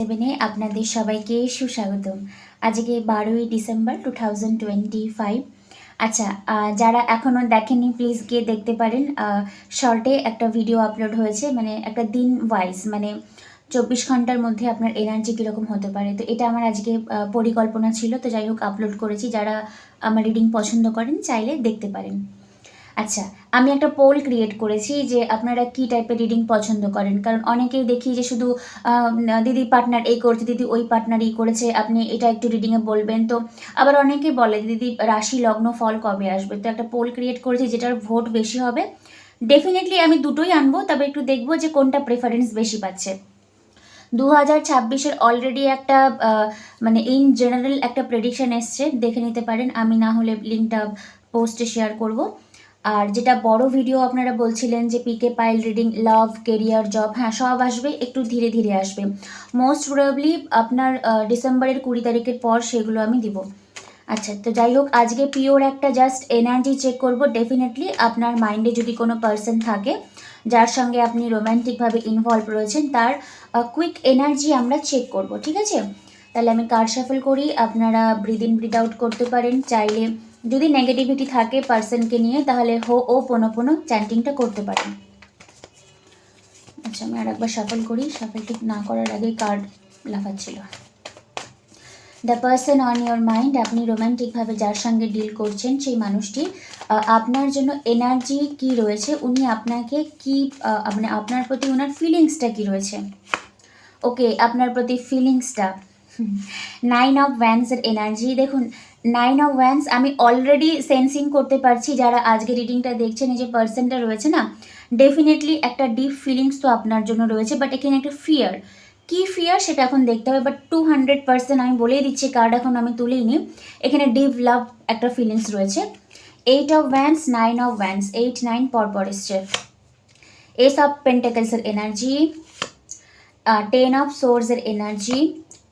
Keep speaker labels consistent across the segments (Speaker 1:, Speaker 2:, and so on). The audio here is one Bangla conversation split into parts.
Speaker 1: সেভেনে আপনাদের সবাইকে সুস্বাগতম। আজকে বারোই December two thousand twenty five. আচ্ছা যারা এখনও দেখেননি, প্লিজ গিয়ে দেখতে পারেন। শর্টে একটা ভিডিও আপলোড হয়েছে মানে একটা দিন ওয়াইজ মানে চব্বিশ ঘণ্টার মধ্যে আপনার এনার্জি কীরকম হতে পারে। তো এটা আমার আজকে পরিকল্পনা ছিল, তো যাই হোক, আপলোড করেছি। যারা আমার রিডিং পছন্দ করেন, চাইলে দেখতে পারেন। আচ্ছা আমি একটা পোল ক্রিয়েট করেছি যে আপনারা কি টাইপের রিডিং পছন্দ করেন? কারণ অনেকেই দেখি যে শুধু দিদি পার্টনার এই করছে, দিদি ওই পার্টনার এই করেছে, আপনি এটা একটু রিডিংয়ে বলবেন। তো আবার অনেকেই বলে, দিদি, রাশি লগ্ন ফল কবে আসবে? তো একটা পোল ক্রিয়েট করেছি যেটার ভোট বেশি হবে। ডেফিনেটলি আমি দুটোই আনব, তবে একটু দেখব যে কোনটা প্রেফারেন্স বেশি পাচ্ছে। দু হাজার ছাব্বিশের অলরেডি একটা মানে ইন জেনারেল একটা প্রেডিকশন এসছে, দেখে নিতে পারেন। আমি না হলে লিঙ্কটা পোস্টে শেয়ার করব। আর যেটা বড় ভিডিও আপনারা বলছিলেন যে pick a pile reading love career job হ্যাঁ সব আসবে, একটু ধীরে ধীরে আসবে। মোস্ট প্রবাবলি আপনার ডিসেম্বরের কুড়ি তারিখের পর সেগুলো আমি দিব। আচ্ছা তো যাই হোক, আজকে পিওর একটা জাস্ট এনার্জি চেক করব। ডেফিনেটলি আপনার মাইন্ডে যদি কোনো পার্সন থাকে, যার সঙ্গে আপনি রোম্যান্টিকভাবে ইনভলভ রয়েছেন, তার কুইক এনার্জি আমরা চেক করব, ঠিক আছে? তাহলে আমি কার শাফল করি, আপনারা ব্রিদ ইন ব্রিদ আউট করতে পারেন, চাইলে যদি নেগেটিভিটি থাকে পার্সনকে নিয়ে, তাহলে হো, ও, পোনো পোনো চ্যান্টিংটা করতে পারেন আচ্ছা আমি আর একবার শাফল করি। শাফল ঠিক না করার আগেই card লাফাচ্ছিল। The person on your mind আপনি রোম্যান্টিকভাবে যার সঙ্গে ডিল করছেন, সেই মানুষটি আপনার জন্য এনার্জি কি রয়েছে? উনি আপনাকে কি মানে আপনার প্রতি ওনার ফিলিংসটা কি রয়েছে? ওকে আপনার প্রতি ফিলিংসটা নাইন অফ ভ্যান্সের এনার্জি দেখুন নাইন অফ ভ্যান্স আমি অলরেডি সেন্সিং করতে পারছি যারা আজকে রিডিংটা দেখছেন, এই যে পার্সনটা রয়েছে না ডেফিনেটলি একটা ডিপ ফিলিংস তো আপনার জন্য রয়েছে বাট এখানে একটা ফিয়ার কি ফিয়ার সেটা এখন দেখতে হবে বাট টু হান্ড্রেড পার্সেন্ট আমি বলেই দিচ্ছি কার্ড এখন আমি তুলিনি। এখানে ডিপ লাভ একটা ফিলিংস রয়েছে। Eight of wands nine of wands eight nine পরপর এসছে। এস অফ পেন্টাকেলসের এনার্জি টেন অফ সোর্সের এনার্জি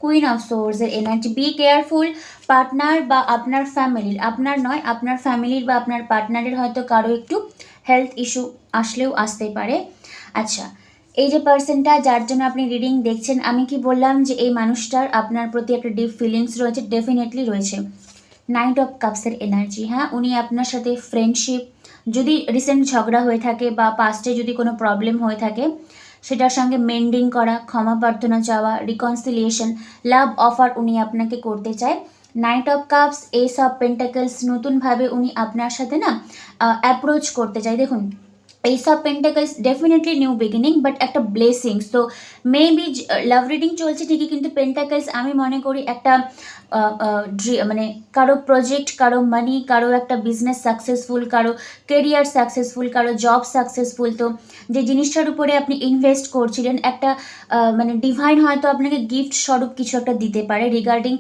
Speaker 1: কুইন অফ সোর্সের এনার্জি বি কেয়ারফুল পার্টনার বা আপনার ফ্যামিলির আপনার নয়, আপনার ফ্যামিলির বা আপনার পার্টনারের হয়তো কারও একটু হেলথ ইস্যু আসলেও আসতে পারে। আচ্ছা এই যে পার্সনটা যার জন্য আপনি রিডিং দেখছেন, আমি কি বললাম যে এই মানুষটার আপনার প্রতি একটা ডিপ ফিলিংস রয়েছে? ডেফিনেটলি রয়েছে। নাইট অফ কাপসের এনার্জি হ্যাঁ? উনি আপনার সাথে ফ্রেন্ডশিপ যদি রিসেন্ট ঝগড়া হয়ে থাকে বা পাস্টে যদি কোনো প্রবলেম হয়ে থাকে সেটার সঙ্গে মেন্ডিং করা, ক্ষমা প্রার্থনা চাওয়া রিকনসিলিয়েশন লাভ অফার উনি আপনাকে করতে চায়। Knight of cups ace of pentacles নতুনভাবে উনি আপনার সাথে না অ্যাপ্রোচ করতে চায়। দেখুন of pentacles definitely new beginning but একটা ব্লেসিংস তো মেবি লাভ রিডিং চলছে ঠিকই, কিন্তু পেন্টাকেলস আমি মনে করি একটা মানে কারও প্রজেক্ট কারও মানি কারও একটা বিজনেস সাকসেসফুল কারও কেরিয়ার সাকসেসফুল কারও জব সাকসেসফুল তো যে জিনিসটার উপরে আপনি ইনভেস্ট করছিলেন, একটা মানে ডিভাইন হয়তো আপনাকে গিফট স্বরূপ কিছু একটা দিতে পারে রিগার্ডিং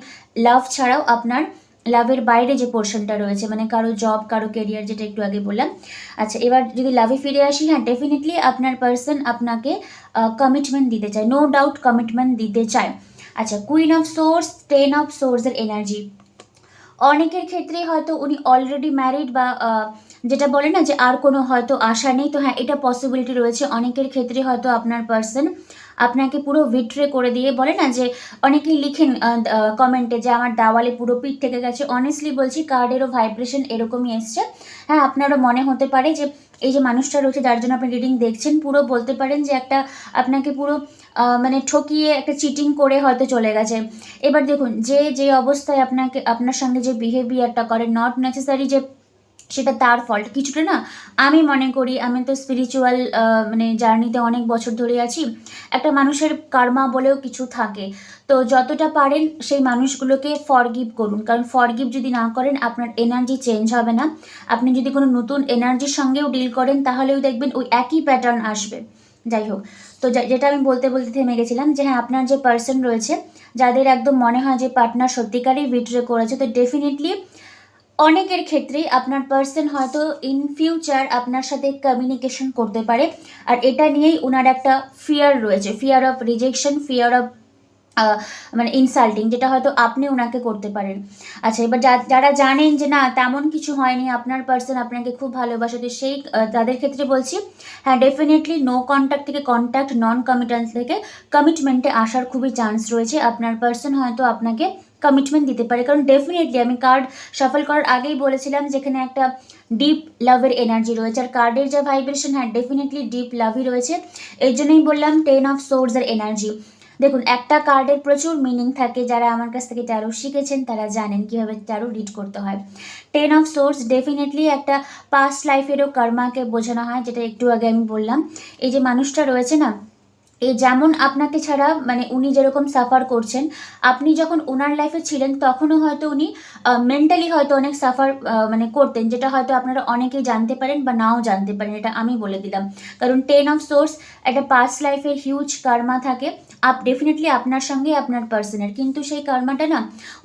Speaker 1: লাভ ছাড়াও আপনার লাভের বাইরে যে পোর্শনটা রয়েছে মানে কারও জব কারও কেরিয়ার যেটা একটু আগে বললাম। আচ্ছা এবার যদি লাভে ফিরে আসি হ্যাঁ ডেফিনেটলি আপনার পার্সন আপনাকে কমিটমেন্ট দিতে চায় নো ডাউট কমিটমেন্ট দিতে চায়। আচ্ছা queen of swords ten of সোর্সের এনার্জি অনেকের ক্ষেত্রে হয়তো উনি অলরেডি ম্যারিড বা যেটা বলে না যে আর কোনো হয়তো আশা নেই, তো হ্যাঁ এটা পসিবিলিটি রয়েছে। অনেকের ক্ষেত্রে হয়তো আপনার পার্সন আপনাকে পুরো ভিট্রে করে দিয়ে বলে না যে, অনেকেই লিখেন কমেন্টে যে আমার দাওয়ালে পুরো পিঠ থেকে গেছে। অনেস্টলি বলছি কার্ডেরও ভাইব্রেশন এরকমই এসছে। হ্যাঁ আপনারও মনে হতে পারে যে, এই যে মানুষটা রয়েছে যার জন্য আপনি রিডিং দেখছেন, পুরো বলতে পারেন যে একটা আপনাকে পুরো মানে ঠকিয়ে একটা চিটিং করে হয়তো চলে গেছে। এবার দেখুন, যে যে অবস্থায় আপনাকে, আপনার সঙ্গে যে বিহেভিয়ারটা করে নট নেসেসারি যে সেটা তার ফল্ট কিছুটা না, আমি মনে করি আমি তো স্পিরিচুয়াল মানে জার্নিতে অনেক বছর ধরে আছি। একটা মানুষের কার্মা বলেও কিছু থাকে। তো যতটা পারেন সেই মানুষগুলোকে ফরগিভ করুন। কারণ ফরগিভ যদি না করেন, আপনার এনার্জি চেঞ্জ হবে না। আপনি যদি কোনো নতুন এনার্জির সঙ্গেও ডিল করেন, তাহলেও দেখবেন ওই একই প্যাটার্ন আসবে। যাই হোক, তো যেটা আমি বলতে বলতে থেমে গেছিলাম যে হ্যাঁ আপনার যে পার্সন রয়েছে, যাদের একদম মনে হয় যে পার্টনার সত্যিকারই বিট্রে করেছে, তো ডেফিনেটলি অনেকের ক্ষেত্রেই আপনার পার্সন হয়তো ইন ফিউচার আপনার সাথে কমিউনিকেশন করতে পারে। আর এটা নিয়েই ওনার একটা ফিয়ার রয়েছে fear of rejection fear of মানে ইনসাল্টিং যেটা হয়তো আপনি ওনাকে করতে পারেন। আচ্ছা এবার যারা জানেন যে না, তেমন কিছু হয়নি, আপনার পার্সন আপনাকে খুব ভালোবাসে, তো সেই তাদের ক্ষেত্রে বলছি হ্যাঁ ডেফিনেটলি নো কন্ট্যাক্ট থেকে কন্ট্যাক্ট নন কমিটেন্স থেকে কমিটমেন্টে আসার খুবই চান্স রয়েছে। আপনার পার্সন হয়তো আপনাকে কমিটমেন্ট দিতে পারে। কারণ ডেফিনেটলি আমি কার্ড সফল করার আগেই বলেছিলাম যেখানে একটা ডিপ লাভের এনার্জি রয়েছে। আর কার্ডের যে ভাইব্রেশন হ্যাঁ ডেফিনেটলি ডিপ লাভই রয়েছে। এই জন্যই বললাম টেন অফ সোর্সের এনার্জি দেখুন, একটা কার্ডের প্রচুর মিনিং থাকে। যারা আমার কাছ থেকে ট্যারো শিখেছেন, তারা জানেন কীভাবে ট্যারো রিড করতে হয়। টেন অফ সোর্স ডেফিনেটলি একটা পাস্ট লাইফেরও কর্মাকে বোঝানো হয়, যেটা একটু আগে আমি বললাম। এই যে মানুষটা রয়েছে না এই যেমন আপনাকে ছাড়া মানে উনি যেরকম সাফার করছেন, আপনি যখন ওনার লাইফে ছিলেন, তখনও হয়তো উনি মেন্টালি হয়তো অনেক সাফার মানে করতেন, যেটা হয়তো আপনারা অনেকেই জানতে পারেন বা নাও জানতে পারেন, এটা আমি বলে দিলাম। কারণ টেন অফ সোর্স একটা পাস্ট লাইফের হিউজ কার্মা থাকে। আপ ডেফিনেটলি আপনার সঙ্গে আপনার পার্সনের কিন্তু সেই কার্মাটা না,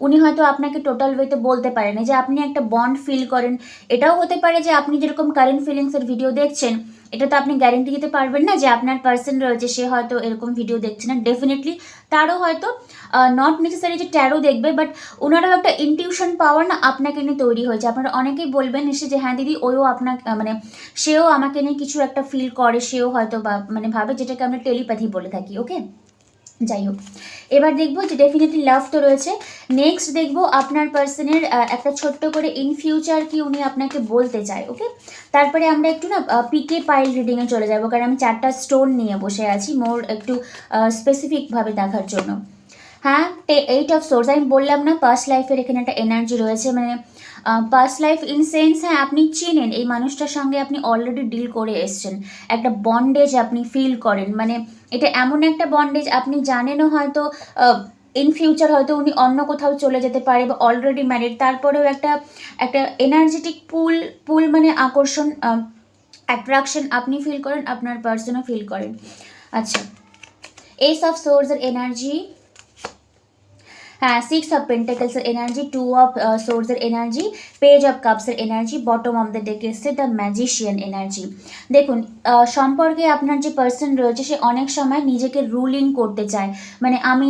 Speaker 1: উনি হয়তো আপনাকে টোটাল ওয়েতে বলতে পারেন। যে আপনি একটা বন্ড ফিল করেন, এটাও হতে পারে যে আপনি যেরকম কারেন্ট ফিলিংসের ভিডিও দেখছেন, এটা তো আপনি গ্যারেন্টি দিতে পারবেন না যে আপনার পার্সন রয়েছে, সে হয়তো এরকম ভিডিও দেখছে না। ডেফিনেটলি তারও হয়তো নট নেসেসারি যে ট্যারো দেখবে বাট ওনারও একটা ইনটিউশন পাওয়ার না আপনাকে নিয়ে তৈরি হয়েছে। আপনারা অনেকেই বলবেন এসে যে হ্যাঁ দিদি ওও আপনার মানে সেও আমাকে নিয়ে কিছু একটা ফিল করে, সেও হয়তো মানে ভাবে যেটাকে আমরা টেলিপ্যাথি বলে থাকি। ওকে যাই হোক এবার দেখব যে ডেফিনেটলি লাভ তো রয়েছে। নেক্সট দেখব আপনার পার্সনের একটা ছোট্ট করে ইন ফিউচার কি উনি আপনাকে বলতে চায় ওকে তারপরে আমরা একটু না পিকে পাইল রিডিংয়ে চলে যাব, কারণ আমি চারটা স্টোন নিয়ে বসে আছি মোর একটু স্পেসিফিকভাবে দেখার জন্য। হ্যাঁ এইট অফ সোর্স আমি বললাম না পাস্ট লাইফের এখানে একটা এনার্জি রয়েছে মানে পাস্ট লাইফ ইন সেন্স হ্যাঁ আপনি চিনেন, এই মানুষটার সঙ্গে আপনি অলরেডি ডিল করে এসছেন। একটা বন্ডেজ আপনি ফিল করেন মানে এটা এমন একটা বন্ডেজ আপনি জানেনও হয়তো ইন ফিউচার হয়তো উনি অন্য কোথাও চলে যেতে পারে বা অলরেডি ম্যারিড তারপরেও একটা একটা এনার্জেটিক পুল পুল মানে আকর্ষণ অ্যাট্রাকশন আপনি ফিল করেন, আপনার পার্সনও ফিল করেন। আচ্ছা এস অফ সোর্সের এনার্জি হ্যাঁ সিক্স অফ পেন্টাকেলসের এনার্জি টু অফ সোর্সের এনার্জি পেজ অফ কাপসের এনার্জি বটম অফ দ্য ডেকে এসছে দ্য ম্যাজিশিয়ান এনার্জি দেখুন সম্পর্কে আপনার যে পার্সন রয়েছে, সে অনেক সময় নিজেকে রুল ইন করতে চায়। মানে আমি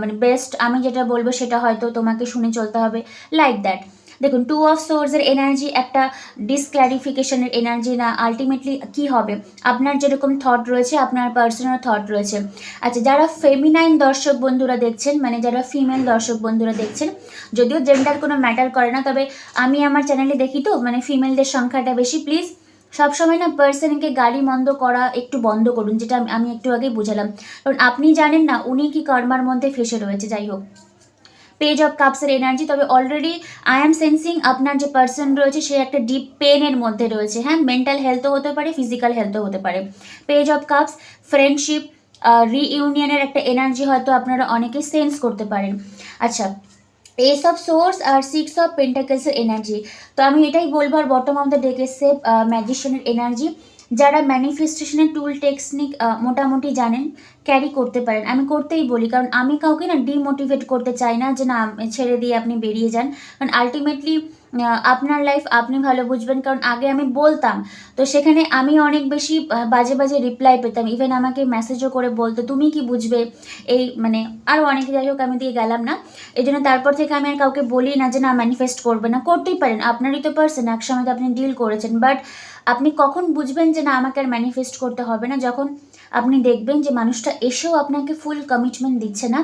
Speaker 1: মানে বেস্ট আমি যেটা বলব সেটা হয়তো তোমাকে শুনে চলতে হবে। লাইক দ্যাট দেখুন টু অফ সোর্সের এনার্জি একটা ডিসক্লারিফিকেশনের এনার্জি না আলটিমেটলি কি হবে? আপনার যেরকম থট রয়েছে, আপনার পার্সোনাল থট রয়েছে। আচ্ছা যারা ফেমিনাইন দর্শক বন্ধুরা দেখছেন মানে যারা ফিমেল দর্শক বন্ধুরা দেখছেন, যদিও জেন্ডার কোনো ম্যাটার করে না, তবে আমি আমার চ্যানেলে দেখি তো মানে ফিমেলদের সংখ্যাটা বেশি প্লিজ সবসময় না পার্সনকে গালি মন্দ করা একটু বন্ধ করুন, যেটা আমি- আমি একটু আগেই বুঝালাম। কারণ আপনি জানেন না, উনি কি কর্মার মধ্যে ফেসে রয়েছে, যাই হোক। পেজ অফ কাপসের এনার্জি তবে অলরেডি আই অ্যাম সেন্সিং আপনার যে পার্সন রয়েছে, সে একটা ডিপ পেনের মধ্যে রয়েছে। হ্যাঁ মেন্টাল হেলথও হতে পারে ফিজিক্যাল হেলথও হতে পারে। পেজ অফ কাপস ফ্রেন্ডশিপ রিইউনিয়নের একটা এনার্জি হয়তো আপনারা অনেকে সেন্স করতে পারেন। আচ্ছা এস অফ সোর্স আর সিক্স অফ পেন্টাকেলসের এনার্জি তো আমি এটাই বলব, আর বটম অফ দ্য ডেকে সেভ ম্যাজিশিয়ানের এনার্জি যারা ম্যানিফেস্টেশনের টুল টেকনিক মোটামুটি জানেন ক্যারি করতে পারেন। আমি করতেই বলি, কারণ আমি কাউকে না ডিমোটিভেট করতে চাই না যে না, ছেড়ে দিয়ে আপনি বেরিয়ে যান। কারণ আলটিমেটলি আপনার লাইফ আপনি ভালো বুঝবেন, কারণ আগে আমি বলতাম। তো সেখানে আমি অনেক বেশি বাজে বাজে রিপ্লাই পেতাম। ইভেন আমাকে মেসেজও করে বলতো, তুমি কি বুঝবে? এই মানে আরও অনেক যাই হোক, আমি দিয়ে গেলাম না। এই জন্য তারপর থেকে আমি আর কাউকে বলি না যে না ম্যানিফেস্ট করবে না। করতেই পারেন, আপনারই তো পারছেন একসময় তো আপনি ডিল করেছেন। বাট আপনি কখন বুঝবেন যে না, আমাকে আর ম্যানিফেস্ট করতে হবে না? যখন আপনি দেখবেন যে মানুষটা এসেও আপনাকে ফুল কমিটমেন্ট দিচ্ছে না।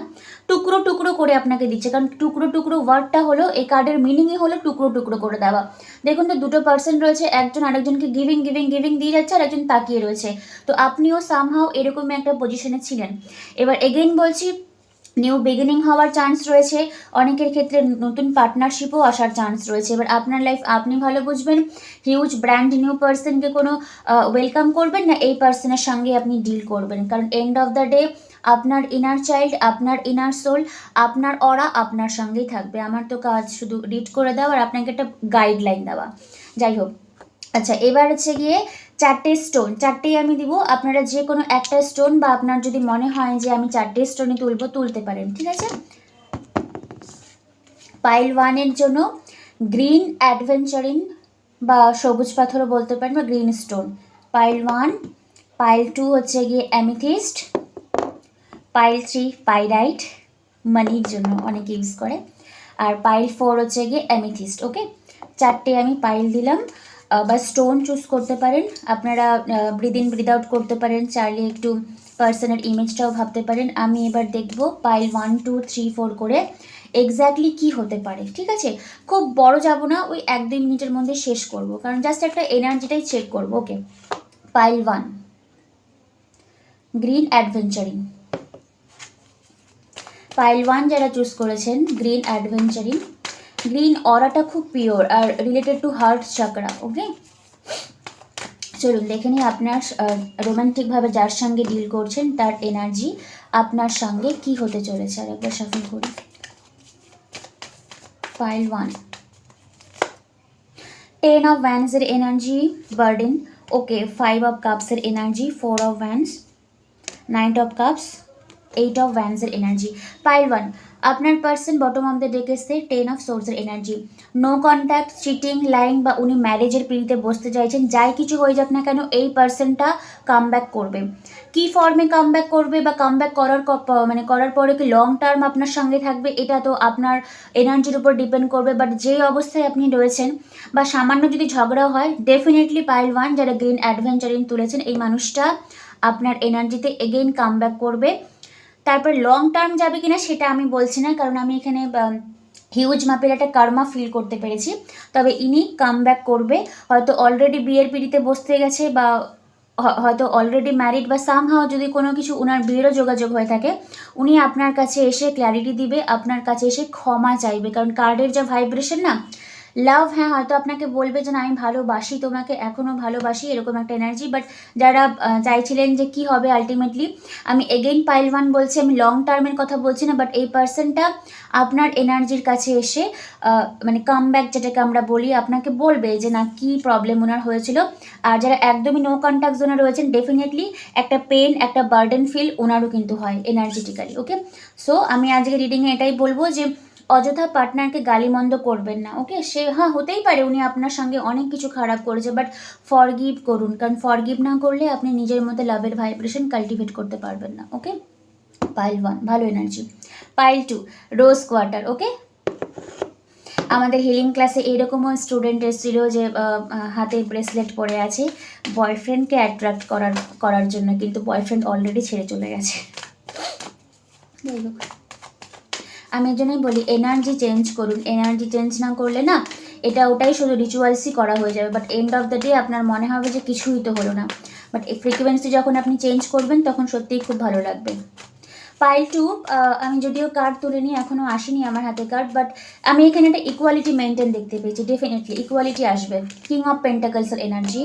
Speaker 1: টুকরো টুকরো করে আপনাকে দিচ্ছে। কারণ টুকরো টুকরো ওয়ার্ডটা হলো, এই কার্ডের মিনিংই হলো টুকরো টুকরো করে দেওয়া। দেখুন তো, দুটো পার্সন রয়েছে, একজন আরেকজনকে গিভিং গিভিং গিভিং দিয়ে যাচ্ছে আর একজন তাকিয়ে রয়েছে। তো আপনিও সামহাও এরকমই একটা পজিশনে ছিলেন। এবার এগেইন বলছি নিউ বিগিনিং হওয়ার চান্স রয়েছে। অনেকের ক্ষেত্রে নতুন পার্টনারশিপও আসার চান্স রয়েছে। এবার আপনার লাইফ আপনি ভালো বুঝবেন। হিউজ ব্র্যান্ড নিউ পার্সনকে কোনো ওয়েলকাম করবেন না, এই পার্সনের সঙ্গে আপনি ডিল করবেন। কারণ এন্ড অফ দ্য ডে আপনার ইনার চাইল্ড আপনার ইনার সোল আপনার অরা আপনার সঙ্গেই থাকবে। আমার তো কাজ শুধু রিড করে দেওয়া আর আপনাকে একটা গাইডলাইন দেওয়া। যাই হোক আচ্ছা এবার হচ্ছে গিয়ে চারটে স্টোন চারটেই আমি দিব। আপনারা যে কোনো একটা স্টোন বা আপনার যদি মনে হয় যে আমি চারটে স্টোনই তুলবো, তুলতে পারেন, ঠিক আছে? পাইল ওয়ানের জন্য গ্রিন অ্যাডভেঞ্চারিং বা সবুজ পাথরও বলতে পারেন বা green stone pile one pile two হচ্ছে গিয়ে অ্যামিথিস্ট পাইল থ্রি পাইরাইট মানির জন্য অনেকে ইউজ করে। আর পাইল ফোর হচ্ছে গিয়ে অ্যামিথিস্ট ওকে চারটে আমি পাইল দিলাম। বা স্টোন চুজ করতে পারেন। আপনারা ব্রিদ ইন ব্রিদ আউট করতে পারেন। চাইলে একটু পার্সনের ইমেজটাও ভাবতে পারেন। আমি এবার দেখব pile one two three four করে এক্স্যাক্টলি কি হতে পারে, ঠিক আছে? খুব বড় যাব না, ওই এক দুই মিনিটের মধ্যে শেষ করব। কারণ জাস্ট একটা এনার্জিটাই চেক করব। Okay pile one green aventurine pile one যারা চুজ করেছেন গ্রিন অ্যাডভেঞ্চারিং গ্রিন অরাটা খুব pure R related to heart chakra okay চলুন, দেখে নিই আপনার রোমান্টিকভাবে যার সঙ্গে ডিল করছেন, তার এনার্জি আপনার সঙ্গে কি হতে চলেছে? আর একবার সাফল করি। Pile one ten of ভ্যান্সের energy burden okay five of কাপসের energy four of wands knight of cups eight of ভ্যান্সের energy pile one আপনার person bottom of the deck এসছে টেন অফ সোর্সের energy no contact cheating line বা উনি ম্যারেজের পিড়িতে বসতে চাইছেন, যাই কিছু হয়ে যাক না কেন এই পার্সনটা কাম করবে। কি ফর্মে কাম করবে বা কাম করার মানে করার পরে কি লং টার্ম আপনার সঙ্গে থাকবে, এটা তো আপনার এনার্জির উপর ডিপেন্ড করবে বাট যে অবস্থায় আপনি রয়েছেন বা সামান্য যদি ঝগড়া হয় ডেফিনেটলি পাইল ওয়ান যারা গ্রিন অ্যাডভেঞ্চারিং তুলেছেন, এই মানুষটা আপনার এনার্জিতে এগেইন কাম করবে। তারপর লং টার্ম যাবে কিনা সেটা আমি বলছি না, কারণ আমি এখানে হিউজ মাপের একটা কার্মা ফিল করতে পেরেছি। তবে ইনি কাম করবে। হয়তো অলরেডি বিয়ের পিড়িতে বসতে গেছে বা হয়তো অলরেডি ম্যারিড বা সামহাও যদি কোনো কিছু ওনার বিয়েরও যোগাযোগ হয়ে থাকে, উনি আপনার কাছে এসে ক্ল্যারিটি দিবে, আপনার কাছে এসে ক্ষমা চাইবে। কারণ কার্ডের যা ভাইব্রেশন না লাভ হ্যাঁ হয়তো আপনাকে বলবে যে, না, আমি ভালোবাসি, তোমাকে এখনও ভালোবাসি, এরকম একটা এনার্জি বাট যারা চাইছিলেন যে কি হবে আলটিমেটলি আমি এগেইন পাইল ওয়ান বলছি, আমি লং টার্মের কথা বলছি না বাট এই পার্সনটা আপনার এনার্জির কাছে এসে মানে কাম ব্যাক যেটাকে আমরা বলি, আপনাকে বলবে যে, না, কি প্রবলেম ওনার হয়েছিল? আর যারা একদমই নো কন্ট্যাক্ট জোনে রয়েছেন ডেফিনেটলি একটা পেন একটা বার্ডেন ফিল ওনারও কিন্তু হয় এনার্জেটিক্যালি ওকে সো আমি আজকে রিডিংয়ে এটাই বলব যে অযথা পার্টনারকে গালিমন্দ করবেন না ওকে সে হ্যাঁ হতেই পারে উনি আপনার সঙ্গে অনেক কিছু খারাপ করেছে বাট ফরগিভ করুন, কারণ ফরগিভ না করলে আপনি নিজের মধ্যে লাভের ভাইব্রেশন কাল্টিভেট করতে পারবেন না ওকে পাইল ওয়ান ভালো energy pile two rose quartz okay আমাদের হিলিং ক্লাসে এরকমও স্টুডেন্ট এসেছিল যে হাতে ব্রেসলেট পরে আছে বয়ফ্রেন্ডকে অ্যাট্রাক্ট করার করার জন্য, কিন্তু বয়ফ্রেন্ড অলরেডি ছেড়ে চলে গেছে। যাই আমি এর জন্যই বলি এনার্জি চেঞ্জ করুন। এনার্জি চেঞ্জ না করলে না, এটা ওটাই শুধু রিচুয়ালসই করা হয়ে যাবে। But end of the day আপনার মনে হবে যে কিছুই তো হলো না। বাট এই ফ্রিকুয়েন্সি যখন আপনি চেঞ্জ করবেন, তখন সত্যিই খুব ভালো লাগবে। পাইল টু আমি যদিও কার্ড তুলে নিই এখনও আসেনি আমার হাতে কার্ড বাট আমি এখানে একটা ইকুয়ালিটি মেনটেন দেখতে পেয়েছি ডেফিনেটলি ইকুয়ালিটি আসবে। কিং অফ পেন্টাকলসের এনার্জি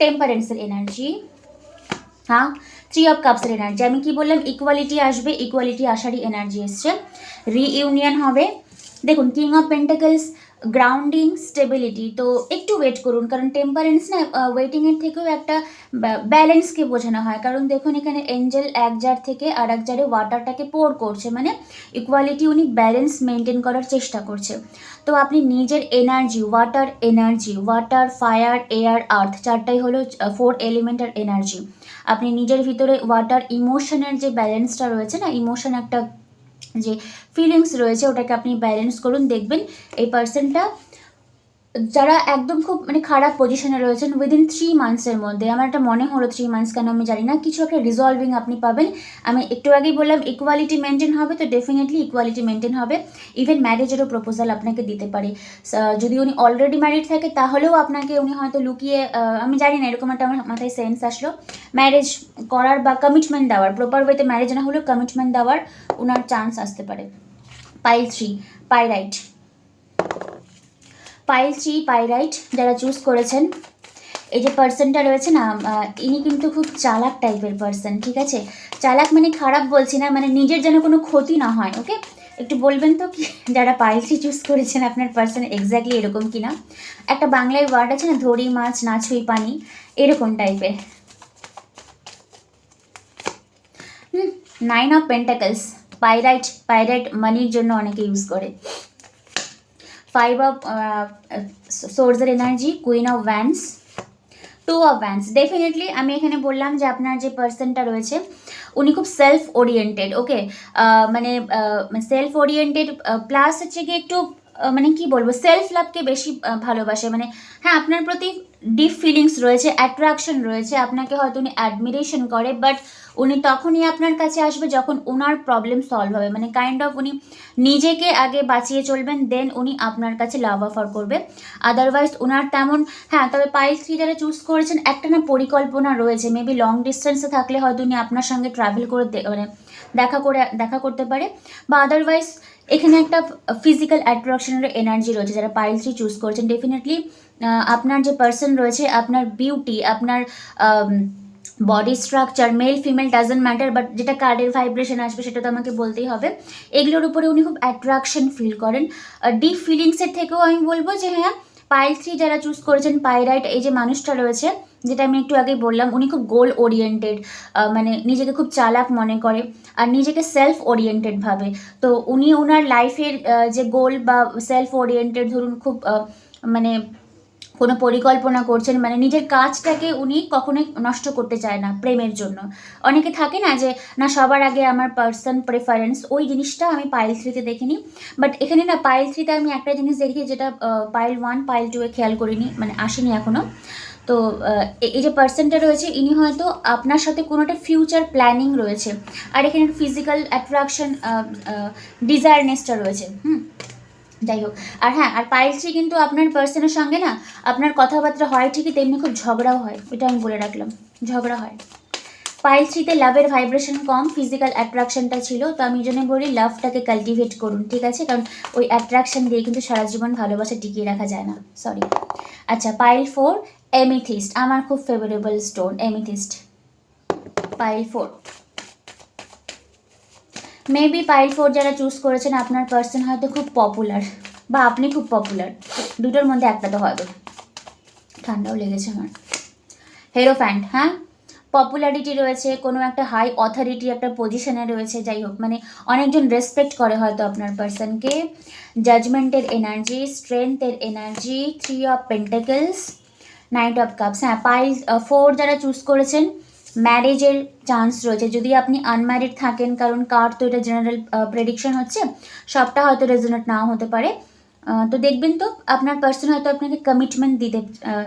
Speaker 1: টেম্পারেন্সের এনার্জি হ্যাঁ? থ্রি অফ কাপসের এনার্জি আমি কি বললাম? ইকুয়ালিটি আসবে ইকুয়ালিটি আসারই এনার্জি এসছে। রিইউনিয়ন হবে। দেখুন king of pentacles grounding stability তো একটু ওয়েট করুন, কারণ টেম্পারেন্স না ওয়েটিংয়ের থেকেও একটা ব্যালেন্সকে বোঝানো হয়। কারণ দেখুন, এখানে এঞ্জেল এক জার থেকে আর এক জারে ওয়াটারটাকে পোর করছে। মানে ইকুয়ালিটি উনি ব্যালেন্স মেনটেন করার চেষ্টা করছে। তো আপনি নিজের energy water energy water fire air earth চারটাই হলো ফোর এলিমেন্টার এনার্জি আপনি নিজের ভিতরে ওয়াটার ইমোশনের যে ব্যালেন্সটা রয়েছে না ইমোশন একটা যে ফিলিংস রয়েছে, ওটাকে আপনি ব্যালেন্স করুন, দেখবেন এই পার্সনটা যারা একদম খুব মানে খারাপ পজিশনে রয়েছেন উইদিন থ্রি মান্থসের মধ্যে, আমার একটা মনে হলো থ্রি মান্থস কেন আমি জানি না, কিছু একটা রিজলভিং আপনি পাবেন। আমি একটু আগেই বললাম ইকুয়ালিটি মেনটেন হবে তো ডেফিনেটলি ইকুয়ালিটি মেনটেন হবে। ইভেন ম্যারেজেরও প্রপোজাল আপনাকে দিতে পারে। যদি উনি অলরেডি ম্যারিড থাকে, তাহলেও আপনাকে উনি হয়তো লুকিয়ে আমি জানি না, এরকম একটা আমার মাথায় সেন্স আসলো। ম্যারেজ করার বা কমিটমেন্ট দেওয়ার প্রপার ওয়েতে ম্যারেজ না হলেও কমিটমেন্ট দেওয়ার ওনার চান্স আসতে পারে। Pile three pyrite pile three pyrite যারা চুজ করেছেন, এই যে পার্সনটা রয়েছে না ইনি কিন্তু খুব চালাক টাইপের পার্সন ঠিক আছে? চালাক মানে খারাপ বলছি না মানে নিজের যেন কোনো ক্ষতি না হয় ওকে একটু বলবেন তো কি, যারা পাইল থ্রি চুজ করেছেন আপনার পার্সন এক্স্যাক্টলি এরকম কি না একটা বাংলায় ওয়ার্ড আছে না, ধরি মাছ, না ছুঁই পানি, এরকম টাইপের হুম nine of pentacles pyrite pyrite মানির জন্য অনেকে ইউজ করে। ফাইভ অফ সোর্সের energy queen of wands two of wands definitely আমি এখানে বললাম যে আপনার যে পার্সনটা রয়েছে উনি খুব সেলফ ওরিয়েন্টেড ওকে মানে সেলফ ওরিয়েন্টেড প্লাস হচ্ছে কি একটু আহ, মানে কি বলব সেলফ লাভকে বেশি ভালোবাসে। মানে হ্যাঁ আপনার প্রতি ডিপ ফিলিংস রয়েছে অ্যাট্রাকশন রয়েছে, আপনাকে হয়তো উনি অ্যাডমিরেশন করে বাট উনি তখনই আপনার কাছে আসবে যখন ওনার প্রবলেম সলভ হবে। মানে কাইন্ড অফ উনি নিজেকে আগে বাঁচিয়ে চলবেন দেন উনি আপনার কাছে লাভ অফার করবে। আদারওয়াইজ ওনার তেমন হ্যাঁ তবে পাইল থ্রি যারা চুজ করেছেন, একটা না পরিকল্পনা রয়েছে মেবি লং ডিস্টেন্সে থাকলে হয়তো উনি আপনার সঙ্গে ট্রাভেল করে মানে দেখা করে, দেখা করতে পারে। বা আদারওয়াইজ এখানে একটা ফিজিক্যাল অ্যাট্রাকশনের এনার্জি রয়েছে, যারা পাইল থ্রি চুজ করছেন ডেফিনেটলি আপনার যে পার্সন রয়েছে, আপনার বিউটি আপনার body structure male female doesn't matter but যেটা কার্ডের ভাইব্রেশন আসবে সেটা তো আমাকে বলতেই হবে। এগুলোর উপরে উনি খুব অ্যাট্রাকশন ফিল করেন। ডিপ ফিলিংসের থেকেও আমি বলব যে হ্যাঁ পাইল থ্রি যারা চুজ করেছেন পাইরাইট এই যে মানুষটা রয়েছে যেটা আমি একটু আগে বললাম, উনি খুব গোল ওরিয়েন্টেড মানে নিজেকে খুব চালাক মনে করে আর নিজেকে সেলফ ওরিয়েন্টেড ভাবে। তো উনি ওনার লাইফের যে গোল বা সেলফ ওরিয়েন্টেড ধরুন খুব মানে কোনো পরিকল্পনা করছেন মানে নিজের কাজটাকে উনি কখনোই নষ্ট করতে চায় না প্রেমের জন্য। অনেকে থাকে না যে, না, সবার আগে আমার পার্সন প্রেফারেন্স ওই জিনিসটা আমি পাইল থ্রিতে দেখিনি। বাট এখানে না পাইল থ্রিতে আমি একটা জিনিস দেখি যেটা পাইল ওয়ান পাইল টুয়ে খেয়াল করিনি মানে আসেনি এখনও তো এই যে পার্সনটা রয়েছে, ইনি হয়তো আপনার সাথে কোনো একটা ফিউচার প্ল্যানিং রয়েছে। আর এখানে ফিজিক্যাল অ্যাট্রাকশন ডিজায়ারনেসটা রয়েছে, হুম? যাই হোক আর হ্যাঁ আর পাইলসি কিন্তু আপনার পার্সনের সঙ্গে না, আপনার কথাবার্তা হয় ঠিকই, তেমনি খুব ঝগড়াও হয় এটা আমি বলে রাখলাম, ঝগড়া হয়। পাইলসিতে লাভের ভাইব্রেশন কম ফিজিক্যাল অ্যাট্রাকশনটা ছিল, তো আমি জন্য বলি লাভটাকে কাল্টিভেট করুন, ঠিক আছে? কারণ ওই অ্যাট্রাকশন দিয়ে কিন্তু সারা জীবন ভালোবাসা টিকিয়ে রাখা যায় না সরি আচ্ছা পাইল ফোর এমিথিস্ট আমার খুব favourable stone amethyst pile four maybe pile four যারা চুজ করেছেন, আপনার পার্সন হয়তো খুব পপুলার বা আপনি খুব পপুলার দুটোর মধ্যে একটা তো হবে ঠান্ডাও লেগেছে আমার। হেরো ফ্যান্ট হ্যাঁ? পপুলারিটি রয়েছে, কোনো একটা হাই অথরিটি একটা পজিশনে রয়েছে, যাই হোক মানে অনেকজন রেসপেক্ট করে হয়তো আপনার পার্সনকে জাজমেন্টের energy স্ট্রেংথের energy three of pentacles knight of cups হ্যাঁ পাইল ফোর যারা চুজ করেছেন ম্যারেজের চান্স রয়েছে। যদি আপনি আনম্যারিড থাকেন, কারণ কার্ড তো এটা জেনারেল প্রেডিকশন হচ্ছে, সবটা হয়তো রেজনেট নাও হতে পারে। তো দেখবেন তো, আপনার পার্সন হয়তো আপনাকে কমিটমেন্ট দিতে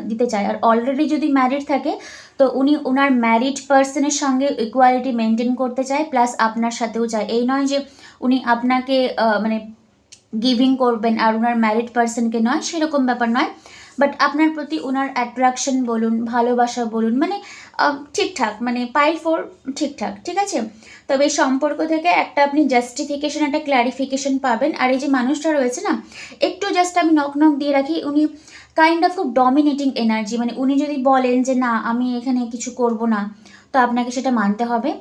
Speaker 1: দিতে চায়। আর অলরেডি যদি ম্যারিড থাকে, তো উনি ওনার ম্যারিড পার্সনের সঙ্গে ইকুয়ালিটি মেনটেন করতে চায় প্লাস আপনার সাথেও চায়। এই নয় যে উনি আপনাকে মানে গিভিং করবেন আর ওনার ম্যারিড পার্সনকে নয়, সেরকম ব্যাপার নয়। বাট আপনার প্রতি ওনার অ্যাট্রাকশন বলুন, ভালোবাসা বলুন মানে ঠিকঠাক মানে পাইল ফোর ঠিকঠাক ঠিক আছে? তবে এই সম্পর্ক থেকে একটা আপনি জাস্টিফিকেশন একটা ক্ল্যারিফিকেশন পাবেন। আর এই যে মানুষটা রয়েছে না একটু জাস্ট আমি নক নক দিয়ে রাখি উনি কাইন্ড অফ খুব ডমিনেটিং এনার্জি মানে উনি যদি বলেন যে না আমি এখানে কিছু করব না তো আপনাকে সেটা মানতে হবে।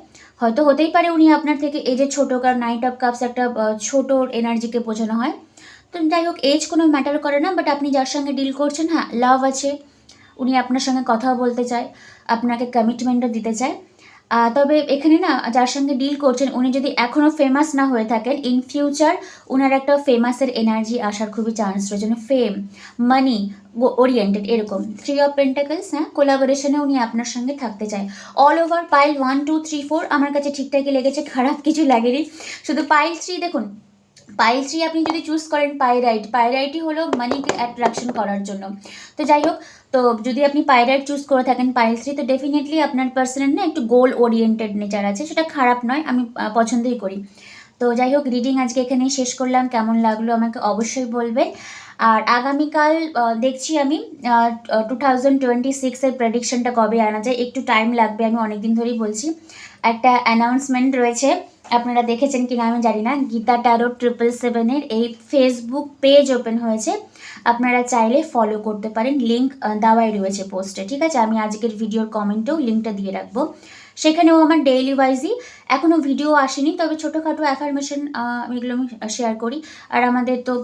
Speaker 1: হয়তো হতেই পারে উনি আপনার থেকে এই যে ছোটো কার নাইট অফ কাপস একটা আহ, ছোট এনার্জিকে বোঝানো হয়। তো যাই হোক এজ কোনো ম্যাটার করে না বাট আপনি যার সঙ্গে ডিল করছেন হ্যাঁ লাভ আছে। উনি আপনার সঙ্গে কথা বলতে চায়, আপনাকে কমিটমেন্টও দিতে চায়। তবে এখানে না, যার সঙ্গে ডিল করছেন, উনি যদি এখনও ফেমাস না হয়ে থাকেন ইন ফিউচার ওনার একটা ফেমাসের এনার্জি আসার খুবই চান্স রয়েছে ফেম মানি ওরিয়েন্টেড এরকম। থ্রি অফ পেন্টাকলস হ্যাঁ কোলাবোরেশনে উনি আপনার সঙ্গে থাকতে চায়। All over pile one two three four আমার কাছে ঠিকঠাকই লেগেছে, খারাপ কিছু লাগেনি। শুধু পাইল থ্রি দেখুন পাইল থ্রি আপনি যদি চুজ করেন পাইরাইট পাইরাইটই হলো মানিকে অ্যাট্রাকশন করার জন্য। তো যাই হোক, তো যদি আপনি পাইরাইট চুজ করে থাকেন পাইল থ্রি তো ডেফিনেটলি আপনার পার্সনের না একটু গোল ওরিয়েন্টেড নেচার আছে। সেটা খারাপ নয়, আমি পছন্দই করি। তো যাই হোক রিডিং আজকে এখানেই শেষ করলাম। কেমন লাগল আমাকে অবশ্যই বলবেন। আর আগামীকাল দেখছি আমি টু থাউজেন্ড টোয়েন্টি সিক্সের প্রেডিকশনটা কবে আনা যায়। একটু টাইম লাগবে, আমি অনেকদিন ধরেই বলছি। একটা অ্যানাউন্সমেন্ট রয়েছে। আপনারা দেখেছেন কিনা আমি জানি না। গীতা ট্যারো ট্রিপল সেভেনের এই ফেসবুক পেজ ওপেন হয়েছে। আপনারা চাইলে ফলো করতে পারেন। লিঙ্ক দেওয়াই রয়েছে পোস্টে ঠিক আছে? আমি আজকের ভিডিওর কমেন্টেও লিঙ্কটা দিয়ে রাখব। সেখানেও আমার ডেইলি ওয়াইজই এখনও ভিডিও আসেনি, তবে ছোটোখাটো অ্যাফার্মেশন এগুলো আমি শেয়ার করি। আর আমাদের তো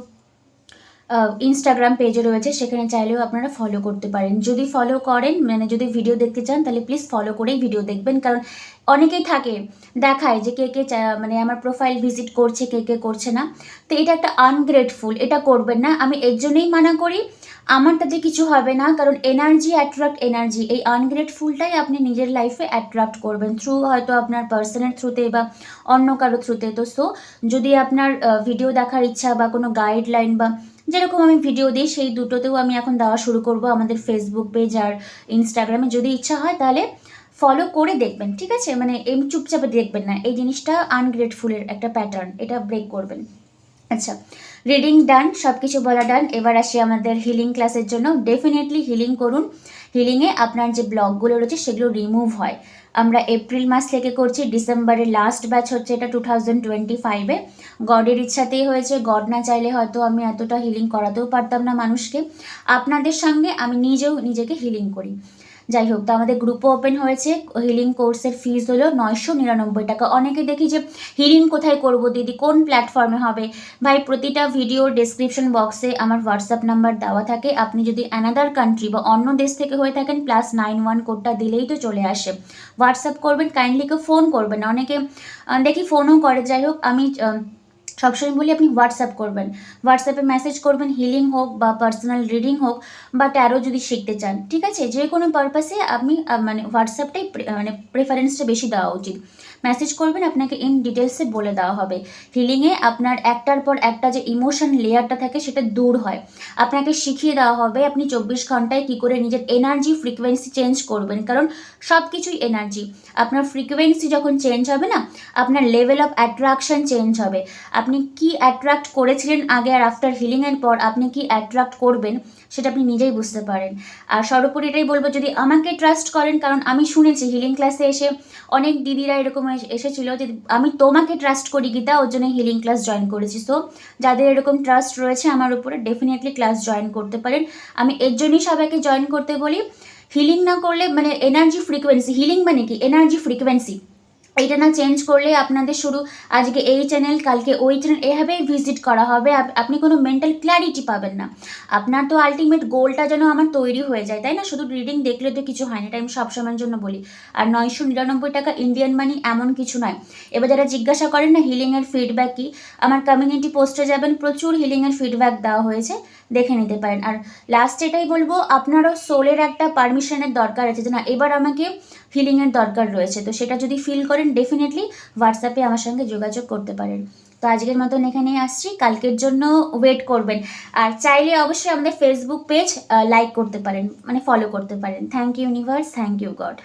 Speaker 1: ইনস্টাগ্রাম পেজও রয়েছে, সেখানে চাইলেও আপনারা ফলো করতে পারেন। যদি ফলো করেন মানে যদি ভিডিও দেখতে চান, তাহলে প্লিজ ফলো করেই ভিডিও দেখবেন। কারণ অনেকেই থাকে, দেখায় যে কে কে মানে আমার প্রোফাইল ভিজিট করছে, কে কে করছে না। তো এটা একটা আনগ্রেটফুল এটা করবেন না। আমি এর জন্যই মানা করি আমার তাতে কিছু হবে না, কারণ এনার্জি অ্যাট্রাক্ট এনার্জি এই আনগ্রেটফুলটাই আপনি নিজের লাইফে অ্যাট্রাক্ট করবেন থ্রু হয়তো আপনার পার্সনের থ্রুতে বা অন্য কারও থ্রুতে তো সো যদি আপনার ভিডিও দেখার ইচ্ছা বা কোনো গাইডলাইন বা যেরকম আমি ভিডিও দিই, সেই দুটোতেও আমি এখন দেওয়া শুরু করব। আমাদের ফেসবুক পেজ আর ইনস্টাগ্রামে যদি ইচ্ছা হয়, তাহলে ফলো করে দেখবেন, ঠিক আছে? মানে এমনি চুপচাপে দেখবেন না। এই জিনিসটা আনগ্রেটফুলের একটা প্যাটার্ন এটা ব্রেক করবেন। আচ্ছা রিডিং ডান সব কিছু বলা ডান এবার আসি আমাদের হিলিং ক্লাসের জন্য। ডেফিনেটলি হিলিং করুন। হিলিংয়ে আপনার যে ব্লকগুলো রয়েছে, সেগুলো রিমুভ হয়। আমরা এপ্রিল মাস থেকে করছি ডিসেম্বরের লাস্ট ব্যাচ হচ্ছে এটা টু থাউজেন্ড টোয়েন্টি ফাইভে গডের ইচ্ছাতেই হয়েছে। গড না চাইলে হয়তো আমি এতটা হিলিং করাতেও পারতাম না মানুষকে। আপনাদের সঙ্গে আমি নিজেও নিজেকে হিলিং করি। যাই হোক তো আমাদের গ্রুপও ওপেন হয়েছে। হিলিং কোর্সের ফিস হলো নয়শো নিরানব্বই টাকা। অনেকে দেখি যে হিলিং কোথায় করব দিদি? কোন প্ল্যাটফর্মে হবে? ভাই, প্রতিটা ভিডিও ডেসক্রিপশন বক্সে আমার হোয়াটসঅ্যাপ নাম্বার দেওয়া থাকে। আপনি যদি অ্যানাদার কান্ট্রি বা অন্য দেশ থেকে হয়ে থাকেন প্লাস নাইন ওয়ান কোডটা দিলেই তো চলে আসে। হোয়াটসঅ্যাপ করবেন কাইন্ডলি কেউ ফোন করবেন অনেকে দেখি ফোনও করে। যাই হোক আমি সবসময় বলি আপনি হোয়াটসঅ্যাপ করবেন। হোয়াটসঅ্যাপে মেসেজ করবেন হিলিং হোক বা পার্সোনাল রিডিং হোক বা ট্যারো যদি শিখতে চান, ঠিক আছে? যে কোনো পারপাসে আপনি মানে হোয়াটসঅ্যাপটাই মানে প্রেফারেন্সটা বেশি দেওয়া উচিত। মেসেজ করবেন, আপনাকে ইন ডিটেলসে বলে দেওয়া হবে। হিলিংয়ে আপনার একটার পর একটা যে ইমোশন লেয়ারটা থাকে, সেটা দূর হয়। আপনাকে শিখিয়ে দেওয়া হবে আপনি চব্বিশ ঘন্টায় কী করে নিজের এনার্জি ফ্রিকোয়েন্সি চেঞ্জ করবেন, কারণ সব কিছুই এনার্জি আপনার ফ্রিকোয়েন্সি যখন চেঞ্জ হবে না, আপনার লেভেল অফ অ্যাট্রাকশন চেঞ্জ হবে। আপনি কি অ্যাট্রাক্ট করেছিলেন আগে আর আফটার হিলিংয়ের পর আপনি কি অ্যাট্রাক্ট করবেন? সেটা আপনি নিজেই বুঝতে পারেন। আর সর্বোপরি এটাই বলব, যদি আমাকে ট্রাস্ট করেন, কারণ আমি শুনেছি হিলিং ক্লাসে এসে অনেক দিদিরা এরকম এসেছিল যে আমি তোমাকে ট্রাস্ট করি গীতা, ওর জন্য হিলিং ক্লাস জয়েন করেছি। সো যাদের এরকম ট্রাস্ট রয়েছে আমার উপরে ডেফিনেটলি ক্লাস জয়েন করতে পারেন। আমি এর জন্যই সবাইকে জয়েন করতে বলি। হিলিং না করলে মানে এনার্জি ফ্রিকোয়েন্সি হিলিং মানে কি? এনার্জি ফ্রিকোয়েন্সি এইটা না চেঞ্জ করলে আপনাদের শুরু, আজকে এই চ্যানেল কালকে ওই চ্যানেল এভাবেই ভিজিট করা হবে। আপনি কোনো মেন্টাল ক্ল্যারিটি পাবেন না। আপনার তো আলটিমেট গোলটা যেন আমার তৈরি হয়ে যায়, তাই না? শুধু রিডিং দেখলে তো কিছু হয় না, এটা আমি সবসময়ের জন্য বলি। আর নয়শো নিরানব্বই টাকা ইন্ডিয়ান মানি এমন কিছু নয়। এবার যারা জিজ্ঞাসা করেন না হিলিংয়ের ফিডব্যাক কি, আমার কমিউনিটি পোস্টে যাবেন, প্রচুর হিলিংয়ের ফিডব্যাক দেওয়া হয়েছে, দেখে নিতে পারেন। আর লাস্ট এটাই বলব, আপনারও সোলের একটা পারমিশনের দরকার আছে যে না, এবার আমাকে হিলিংয়ের দরকার রয়েছে। তো সেটা যদি ফিল করেন ডেফিনেটলি হোয়াটসঅ্যাপে আমার সঙ্গে যোগাযোগ করতে পারেন। তো আজকের মতন এখানেই আসছি। কালকের জন্য ওয়েট করবেন। আর চাইলে অবশ্যই আমাদের ফেসবুক পেজ লাইক করতে পারেন মানে ফলো করতে পারেন। Thank you universe thank you God